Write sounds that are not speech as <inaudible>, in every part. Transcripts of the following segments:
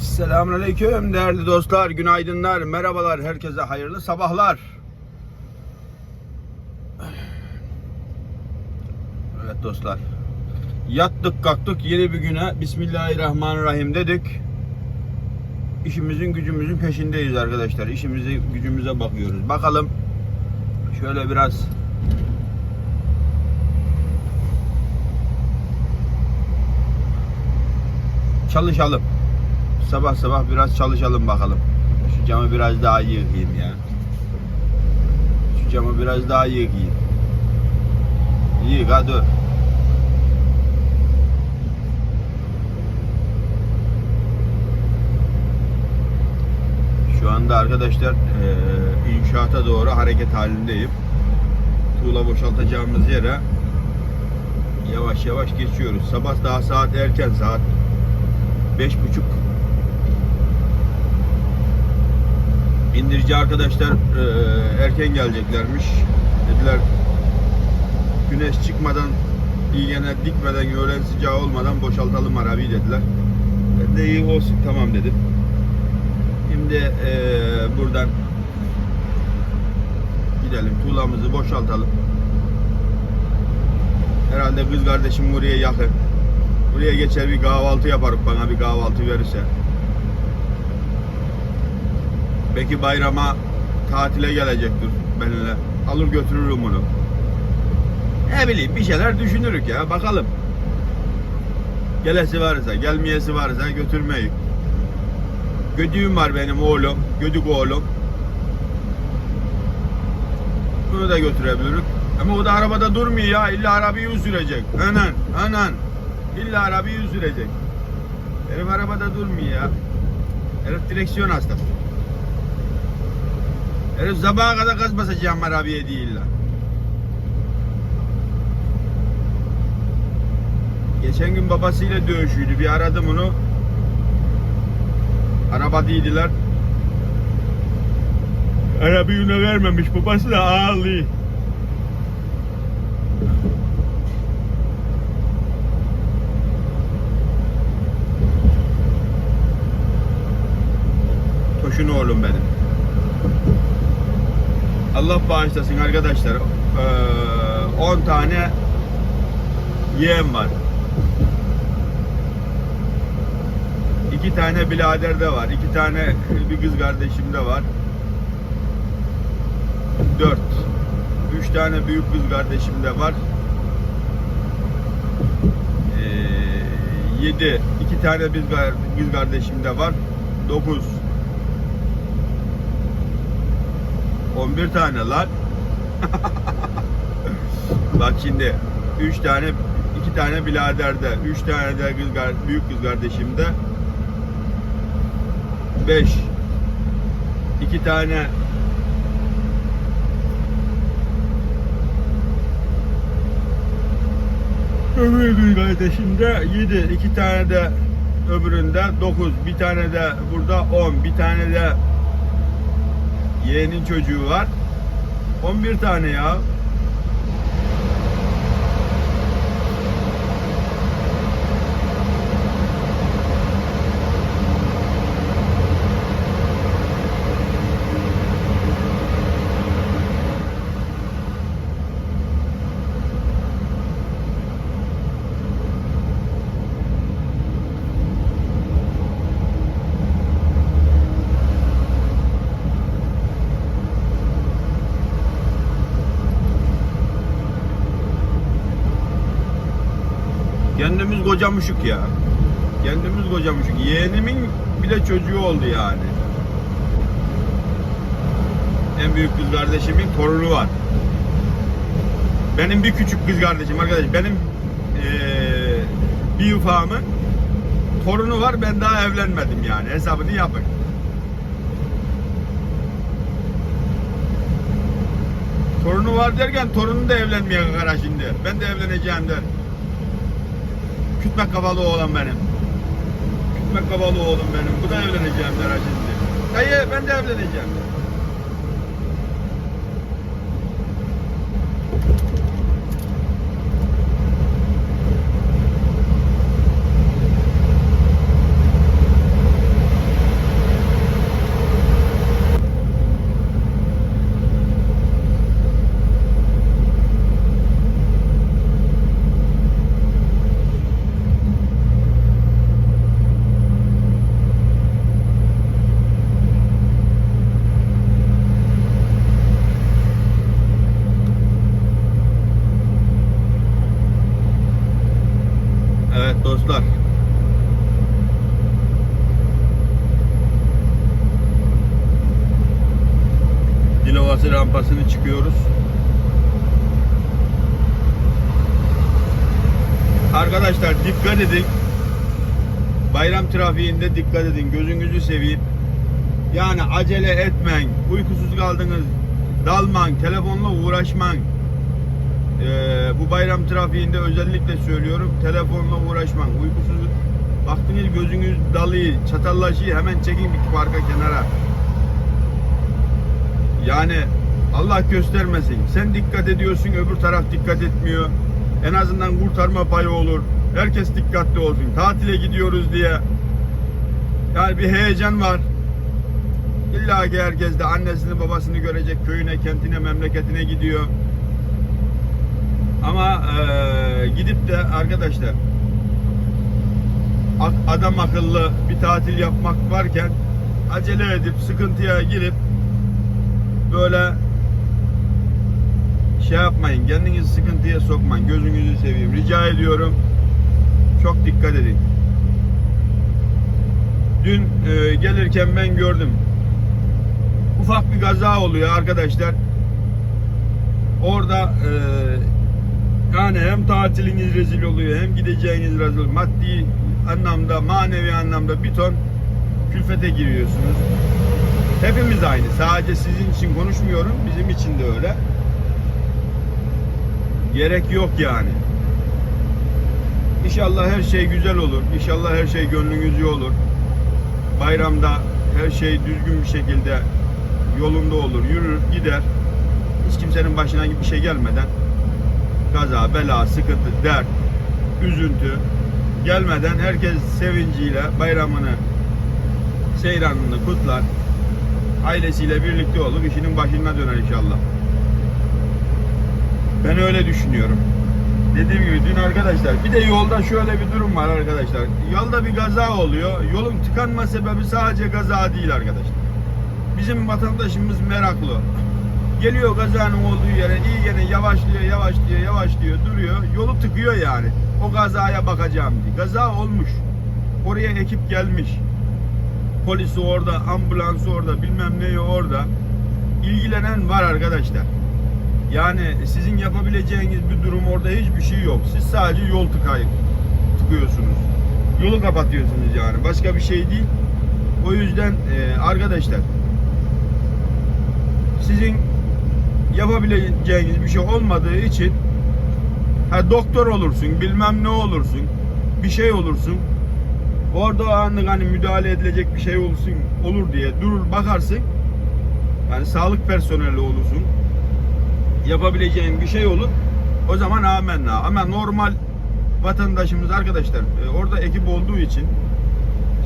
Selamünaleyküm değerli dostlar, günaydınlar, merhabalar, herkese hayırlı sabahlar. Evet dostlar, yattık kalktık yeni bir güne Bismillahirrahmanirrahim dedik. İşimizin gücümüzün peşindeyiz arkadaşlar, işimizi gücümüze bakıyoruz. Bakalım şöyle biraz çalışalım. Sabah sabah biraz çalışalım bakalım. Şu camı biraz daha yıkayayım ya. Şu camı biraz daha yıkayayım. Yıka dur. Şu anda arkadaşlar eee, inşaata doğru hareket halindeyim. Tuğla boşaltacağımız yere yavaş yavaş geçiyoruz. Sabah daha saat erken saat beş buçuk indirici arkadaşlar e, erken geleceklermiş. Dediler güneş çıkmadan iyigene dikmeden öğlen sıcağı olmadan boşaltalım arabayı dediler. Ben de iyi olsun tamam dedim. Şimdi e, buradan gidelim tuğlamızı boşaltalım. Herhalde kız kardeşim buraya yakın. Buraya geçer bir kahvaltı yaparım bana bir kahvaltı verirse Belki bayrama tatile gelecektir benimle. Alır götürürüm onu. Ne bileyim bir şeyler düşünürük ya bakalım. Gelesi varsa, gelmeyesi varsa götürmeyi. Gödüğüm var benim oğlum, gödük oğlum. Bunu da götürebiliriz. Ama o da arabada durmuyor ya. İlla arabayı sürecek. Anan, anan. İlla arabayı sürecek. Benim arabada durmuyor ya. Herif direksiyon hastası. Herif sabaha kadar gaz basacağım arabiye değil lan. Geçen gün babasıyla dövüşüydü. Bir aradım onu. Araba değildiler. Arabayı ona vermemiş. Babası da ağlıyor. Toşun oğlum benim. Allah bağışlasın arkadaşlar. Ee, 10 tane yeğen var. İki tane birader de var. iki tane bir kız kardeşim de var. Dört. Üç tane büyük kız kardeşim de var. Ee, yedi. İki tane bir kız kardeşim de var. Dokuz. 11 tane lan. <laughs> Bak şimdi 3 tane 2 tane biraderde, 3 tane de kız, büyük kız kardeşimde 5 2 tane. Öbür kız kardeşimde 7 2 tane de öbüründe 9 bir tane de burada 10 bir tane de Yeğenin çocuğu var. 11 tane ya. Kendimiz ya. Kendimiz kocamışık. Yeğenimin bile çocuğu oldu yani. En büyük kız kardeşimin torunu var. Benim bir küçük kız kardeşim arkadaş. Benim eee bir ufağımın torunu var. Ben daha evlenmedim yani. Hesabını yapın. Torunu var derken torunu da evlenmeye kara şimdi. Ben de evleneceğim der. Kütmek kafalı oğlan benim. Kütmek kafalı oğlum benim. Bu da evleneceğim der şimdi. Dayı ben de evleneceğim. Rampasını çıkıyoruz. Arkadaşlar dikkat edin. Bayram trafiğinde dikkat edin. Gözünüzü seveyim. Yani acele etmeyin. Uykusuz kaldınız. Dalman, telefonla uğraşman. Ee, bu bayram trafiğinde özellikle söylüyorum. Telefonla uğraşman. Uykusuz baktınız gözünüz dalıyor, çatallaşıyor. Hemen çekin bir parka kenara. Yani Allah göstermesin. Sen dikkat ediyorsun, öbür taraf dikkat etmiyor. En azından kurtarma payı olur. Herkes dikkatli olsun. Tatile gidiyoruz diye. Yani bir heyecan var. İlla ki herkes de annesini babasını görecek köyüne, kentine, memleketine gidiyor. Ama eee, gidip de arkadaşlar adam akıllı bir tatil yapmak varken acele edip sıkıntıya girip böyle şey yapmayın. Kendinizi sıkıntıya sokmayın. Gözünüzü seveyim. Rica ediyorum. Çok dikkat edin. Dün e, gelirken ben gördüm. Ufak bir kaza oluyor arkadaşlar. Orada e, yani hem tatiliniz rezil oluyor hem gideceğiniz rezil. Maddi anlamda, manevi anlamda bir ton külfete giriyorsunuz. Hepimiz aynı. Sadece sizin için konuşmuyorum. Bizim için de öyle. Gerek yok yani. İnşallah her şey güzel olur. İnşallah her şey gönlünüzce olur. Bayramda her şey düzgün bir şekilde yolunda olur. Yürür gider. Hiç kimsenin başına bir şey gelmeden kaza, bela, sıkıntı, dert, üzüntü gelmeden herkes sevinciyle bayramını, seyranını kutlar. Ailesiyle birlikte olur. işinin başına döner inşallah. Ben öyle düşünüyorum. Dediğim gibi dün arkadaşlar bir de yolda şöyle bir durum var arkadaşlar. Yolda bir kaza oluyor. Yolun tıkanma sebebi sadece kaza değil arkadaşlar. Bizim vatandaşımız meraklı. Geliyor kazanın olduğu yere iyi gene yavaşlıyor, yavaşlıyor, yavaşlıyor, duruyor. Yolu tıkıyor yani. O kazaya bakacağım diye. Kaza olmuş. Oraya ekip gelmiş. Polisi orada, ambulansı orada, bilmem neyi orada. İlgilenen var arkadaşlar. Yani sizin yapabileceğiniz bir durum orada hiçbir şey yok. Siz sadece yol tıkayıp tıkıyorsunuz. Yolu kapatıyorsunuz yani. Başka bir şey değil. O yüzden e, arkadaşlar sizin yapabileceğiniz bir şey olmadığı için ha, doktor olursun, bilmem ne olursun, bir şey olursun. Orada anlık hani müdahale edilecek bir şey olsun olur diye durur bakarsın. Yani sağlık personeli olursun yapabileceğin bir şey olur. O zaman amenna. Ama normal vatandaşımız arkadaşlar e, orada ekip olduğu için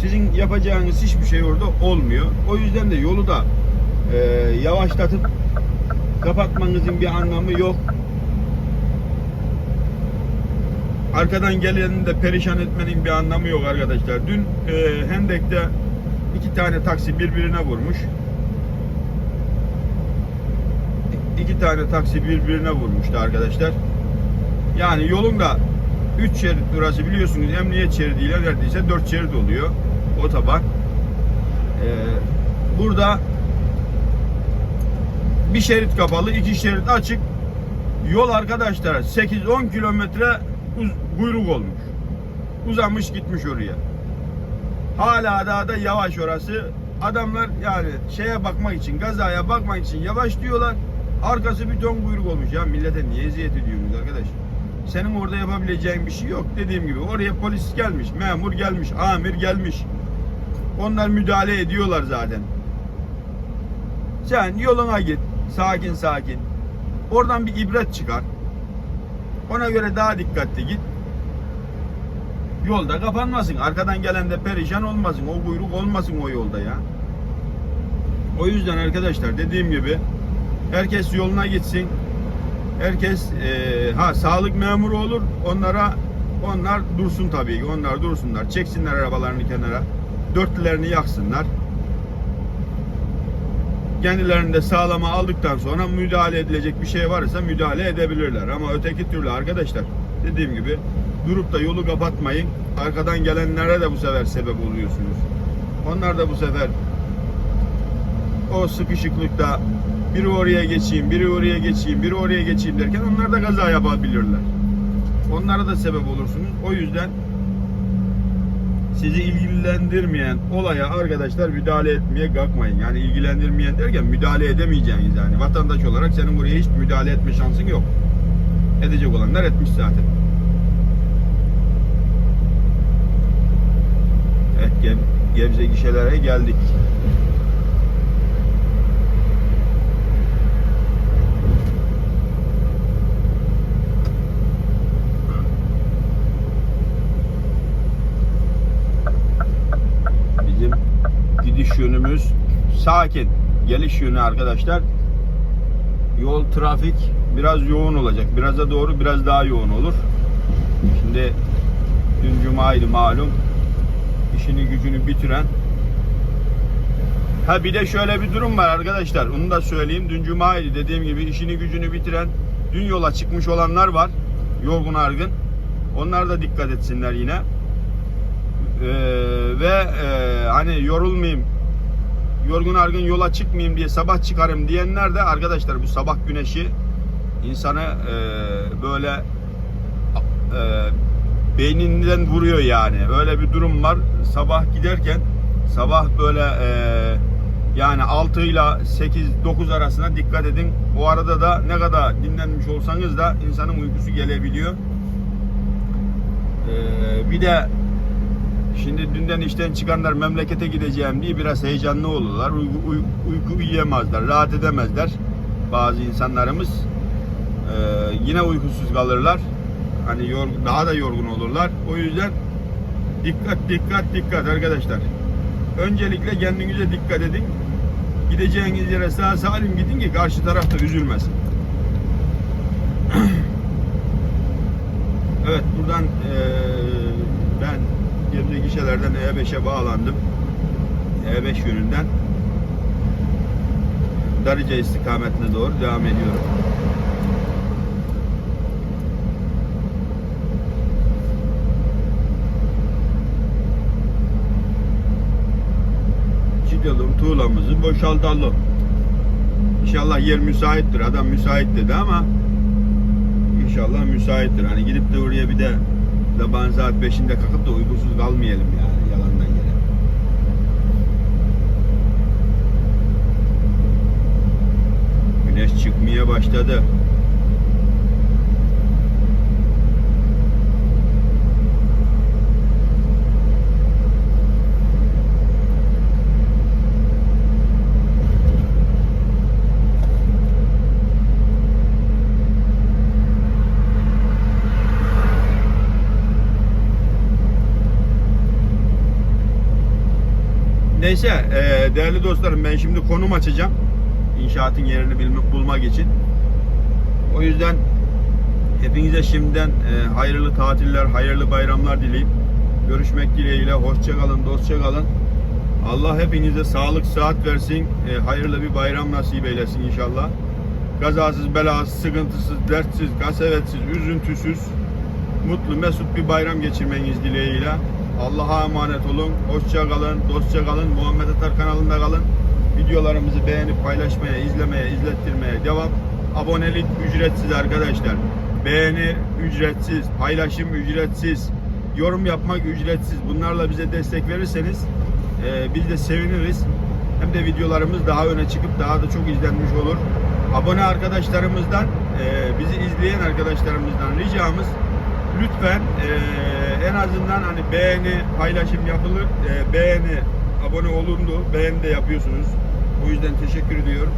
sizin yapacağınız hiçbir şey orada olmuyor. O yüzden de yolu da e, yavaşlatıp kapatmanızın bir anlamı yok. Arkadan geleni de perişan etmenin bir anlamı yok arkadaşlar. Dün e, Hendek'te iki tane taksi birbirine vurmuş. iki tane taksi birbirine vurmuştu arkadaşlar. Yani yolun da 3 şerit burası biliyorsunuz emniyet şeridiyle neredeyse 4 şerit oluyor otoban. Ee, burada bir şerit kapalı, iki şerit açık. Yol arkadaşlar 8-10 kilometre uz- kuyruk olmuş. Uzamış gitmiş oraya. Hala daha da yavaş orası. Adamlar yani şeye bakmak için, gazaya bakmak için yavaş diyorlar. Arkası bir ton kuyruk olmuş. Ya millete niye eziyet ediyorsunuz arkadaş? Senin orada yapabileceğin bir şey yok. Dediğim gibi oraya polis gelmiş, memur gelmiş, amir gelmiş. Onlar müdahale ediyorlar zaten. Sen yoluna git. Sakin sakin. Oradan bir ibret çıkar. Ona göre daha dikkatli git. Yolda kapanmasın. Arkadan gelen de perişan olmasın. O kuyruk olmasın o yolda ya. O yüzden arkadaşlar dediğim gibi herkes yoluna gitsin. Herkes eee, ha sağlık memuru olur. Onlara onlar dursun tabii ki. Onlar dursunlar. Çeksinler arabalarını kenara. Dörtlülerini yaksınlar. Kendilerini de sağlama aldıktan sonra müdahale edilecek bir şey varsa müdahale edebilirler. Ama öteki türlü arkadaşlar dediğim gibi durup da yolu kapatmayın. Arkadan gelenlere de bu sefer sebep oluyorsunuz. Onlar da bu sefer o sıkışıklıkta biri oraya geçeyim, biri oraya geçeyim, biri oraya geçeyim derken onlar da kaza yapabilirler. Onlara da sebep olursunuz. O yüzden sizi ilgilendirmeyen olaya arkadaşlar müdahale etmeye kalkmayın. Yani ilgilendirmeyen derken müdahale edemeyeceğiniz yani. Vatandaş olarak senin buraya hiç müdahale etme şansın yok. Edecek olanlar etmiş zaten. Evet Geb- Gebze gişelere geldik. Sakin. Geliş yönü arkadaşlar. Yol trafik biraz yoğun olacak. Biraza doğru biraz daha yoğun olur. Şimdi dün cumaydı malum. İşini gücünü bitiren Ha bir de şöyle bir durum var arkadaşlar. Onu da söyleyeyim. Dün cumaydı dediğim gibi işini gücünü bitiren dün yola çıkmış olanlar var. Yorgun argın. Onlar da dikkat etsinler yine. Ee, ve e, hani yorulmayayım yorgun argın yola çıkmayayım diye sabah çıkarım diyenler de arkadaşlar bu sabah güneşi insanı e, böyle e, beyninden vuruyor yani. Öyle bir durum var. Sabah giderken sabah böyle e, yani 6 ile 8 9 arasına dikkat edin. O arada da ne kadar dinlenmiş olsanız da insanın uykusu gelebiliyor. Ee, bir de Şimdi dünden işten çıkanlar memlekete gideceğim diye biraz heyecanlı olurlar. Uyku, uy- uyku uyuyamazlar, rahat edemezler bazı insanlarımız. Ee, yine uykusuz kalırlar. Hani yorgun, daha da yorgun olurlar. O yüzden dikkat dikkat dikkat arkadaşlar. Öncelikle kendinize dikkat edin. Gideceğiniz yere sağ salim gidin ki karşı taraf da üzülmesin. <clears throat> Evet buradan Gebze gişelerden E5'e bağlandım. E5 yönünden Darıca istikametine doğru devam ediyorum. Çıkalım tuğlamızı boşaltalım. İnşallah yer müsaittir. Adam müsait dedi ama İnşallah müsaittir. Hani gidip de oraya bir de sabahın saat 5'inde kalkıp da uykusuz kalmayalım yani yalandan yere. Güneş çıkmaya başladı. Neyse e, değerli dostlarım ben şimdi konum açacağım. İnşaatın yerini bilmek, bulmak için. O yüzden hepinize şimdiden e, hayırlı tatiller, hayırlı bayramlar dileyip görüşmek dileğiyle hoşça kalın, dostça kalın. Allah hepinize sağlık, sıhhat versin. E, hayırlı bir bayram nasip eylesin inşallah. Kazasız, belasız, sıkıntısız, dertsiz, kasevetsiz, üzüntüsüz, mutlu, mesut bir bayram geçirmeniz dileğiyle. Allah'a emanet olun. Hoşça kalın, dostça kalın. Muhammed Atar kanalında kalın. Videolarımızı beğenip paylaşmaya, izlemeye, izlettirmeye devam. Abonelik ücretsiz arkadaşlar. Beğeni ücretsiz, paylaşım ücretsiz, yorum yapmak ücretsiz. Bunlarla bize destek verirseniz e, biz de seviniriz. Hem de videolarımız daha öne çıkıp daha da çok izlenmiş olur. Abone arkadaşlarımızdan, e, bizi izleyen arkadaşlarımızdan ricamız lütfen e, en azından hani beğeni, paylaşım yapılır. E, beğeni, abone olundu. Beğeni de yapıyorsunuz. O yüzden teşekkür ediyorum.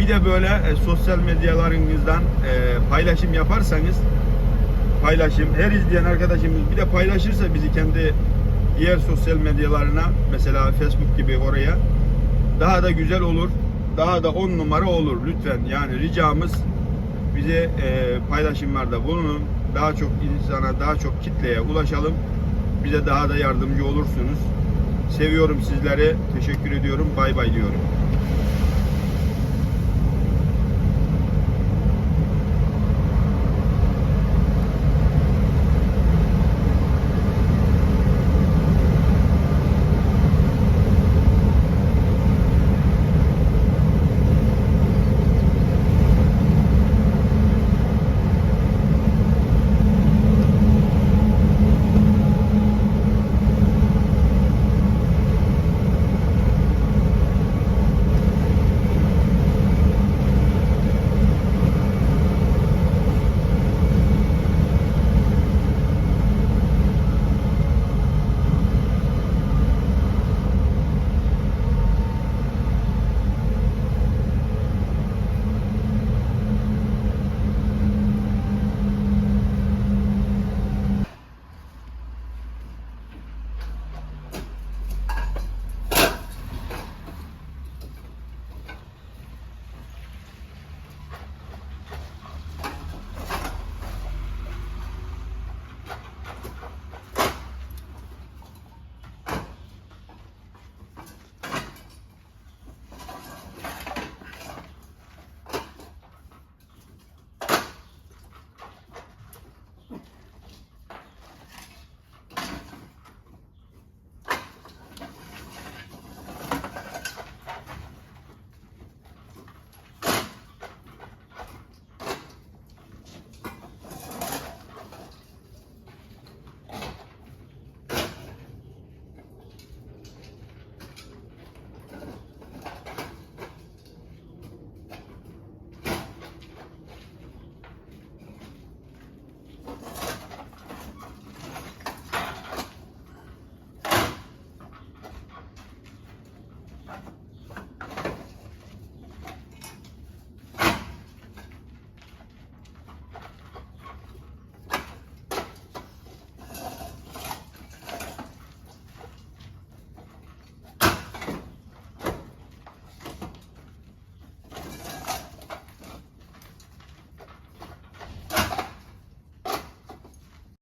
Bir de böyle e, sosyal medyalarınızdan e, paylaşım yaparsanız paylaşım, her izleyen arkadaşımız bir de paylaşırsa bizi kendi diğer sosyal medyalarına mesela Facebook gibi oraya daha da güzel olur. Daha da on numara olur lütfen. Yani ricamız bize e, paylaşımlarda bulunun. Daha çok insana, daha çok kitleye ulaşalım. Bize daha da yardımcı olursunuz. Seviyorum sizleri. Teşekkür ediyorum. Bay bay diyorum.